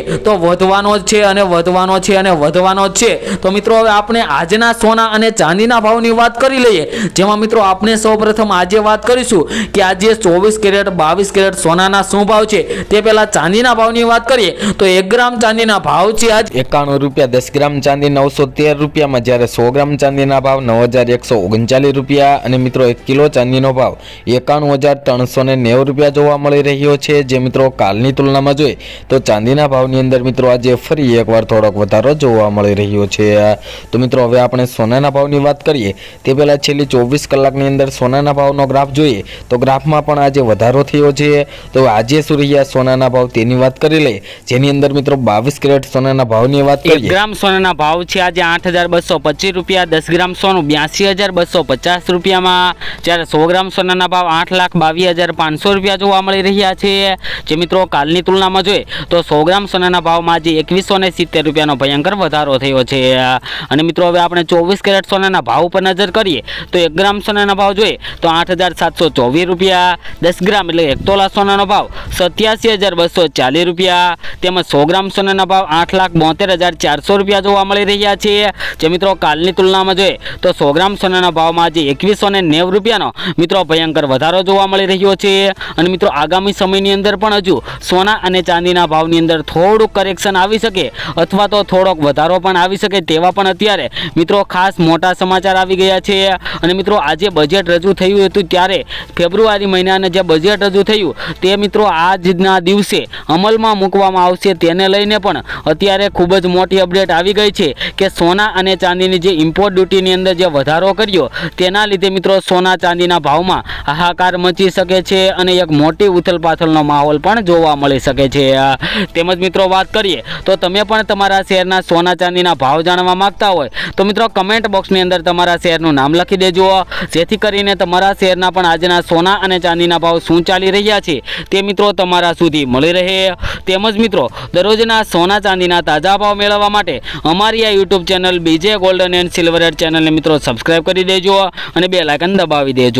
તો વધવાનો જ છે અને વધવાનો છે અને વધવાનો જ છે. તો મિત્રો, હવે આપણે આજના સોના અને ચાંદીના ભાવની વાત કરી લઈએ. જેમાં મિત્રો આપણે સૌપ્રથમ આજે વાત કરીશું કે આજે ચોવીસ કેરેટ, બાવીસ કેરેટ સોનાના શું ભાવ છે? તે પહેલાં ચાંદીના ભાવની વાત કરીએ. તો એક ગ્રામ ચાંદીના ભાવ છે આજ એકાણું રૂપિયા, દસ ગ્રામ ચાંદી, નવસો તેર રૂપિયામાં. જ્યારે સો ગ્રામ ચાંદીના ભાવ, નવ હજાર એકસો ઓગણચાલીસ રૂપિયા. અને મિત્રો, એક કિલો ચાંદીનો ભાવ એકાણું હજાર ત્રણસો ને નેવું રૂપિયા જોવા મળી રહ્યો છે. જે મિત્રો, કાલની તુલનામાં જોઈએ તો ચાંદીના ભાવની અંદર મિત્રો આજે ફરી એકવાર થોડોક વધારો જોવા મળી રહ્યો છે. તો મિત્રો હવે આપણે સોનાના ભાવની વાત કરીએ તે પહેલાં છેલ્લી ચોવીસ કલાકની અંદર સોનાના ભાવનો ગ્રાફ જોઈએ તો ગ્રાફમાં પણ આજે વધારો થયો છે. તો આજે શું રહ્યા સોનાના ભાવ તેની વાત કરી લઈએ. જેની અંદર મિત્રો બાવીસ કેરેટ સોનાના ભાવની વાત કરીએ. ગ્રામ સોનાના ભાવ છે આજે આઠ હજાર બસો પચીસ રૂપિયા દસ ગ્રામ સોનું બ્યાસી હજાર બસો પચાસ રૂપિયામાં. જ્યારે સો ગ્રામ સોનાના ભાવ આઠ લાખ બાવીસ હજાર પાંચસો રૂપિયા જોવા મળી રહ્યા છે. જે મિત્રો કાલની તુલનામાં જોઈએ તો સો ગ્રામ સોનાના ભાવમાં આજે એકવીસો ને સિત્તેર રૂપિયાનો ભયંકર વધારો થયો છે. અને મિત્રો, હવે આપણે ચોવીસ કેરેટ સોનાના ભાવ ઉપર નજર કરીએ, તો એક ગ્રામ સોનાના ભાવ જોઈએ, તો આઠ હજાર સાતસો ચોવીસ રૂપિયા, દસ ગ્રામ એટલે એક તોલા સોનાનો ભાવ, સત્યાસી હજાર બસો ચાલીસ રૂપિયા, તેમજ સો ગ્રામ સોનાના ભાવ આઠ લાખ બોતેર હજાર ચારસો રૂપિયા જોવા મળી રહ્યા છે. જે મિત્રો, કાલની તુલનામાં જોઈએ, તો સો ગ્રામ સોનાના ભાવમાં આજે એકવીસો ને નેવું રૂપિયાનો, મિત્રો, ભયંકર વધારો જોવા મળી રહ્યો છે. અને મિત્રો, આગામી સમયની અંદર પણ હજુ સોના અને ચાંદીના ભાવની અંદર થોડુંક કરેક્શન આવી શકે અથવા તો થોડોક વધારો પણ આવી શકે તેવા પણ અત્યારે મિત્રો ખાસ મોટા સમાચાર આવી ગયા છે. અને મિત્રો આજે બજેટ રજૂ થયું હતું ત્યારે ફેબ્રુઆરી મહિનાને જે બજેટ રજૂ થયું તે મિત્રો આજના દિવસે અમલમાં મૂકવામાં આવશે તેને લઈને પણ અત્યારે ખૂબ જ મોટી અપડેટ આવી ગઈ છે કે સોના અને ચાંદીની જે ઇમ્પોર્ટ ડ્યુટીની અંદર જે વધારો કર્યો તેના લીધે મિત્રો સોના ચાંદીના ભાવમાં હાહાકાર મચી શકે છે અને એક મોટી ઉથલપાથલનો માહોલ પણ જોવા મળી શકે છે. તેમજ મિત્રો વાત કરીએ, તો તમે પણ તમારા શહેરના સોના ચાંદીના ભાવ જાણવા માંગતા હોય, તો મિત્રો કમેન્ટ બોક્સની અંદર તમારા શહેરનું નામ લખી દેજો. જેથી કરીને તમારા શહેરના પણ આજના સોના અને ચાંદીના ભાવ શું ચાલી રહ્યા છે, તે મિત્રો તમારા સુધી મળી રહે. તેમજ મિત્રો, દરરોજના સોના ચાંદીના તાજા ભાવ મેળવવા માટે અમારી આ યુટ્યુબ ચેનલ બીજે ગોલ્ડન એન્ડ સિલ્વર ચેનલને મિત્રો સબસ્ક્રાઈબ કરી દેજો અને બે લાયકન દબાવી દેજો.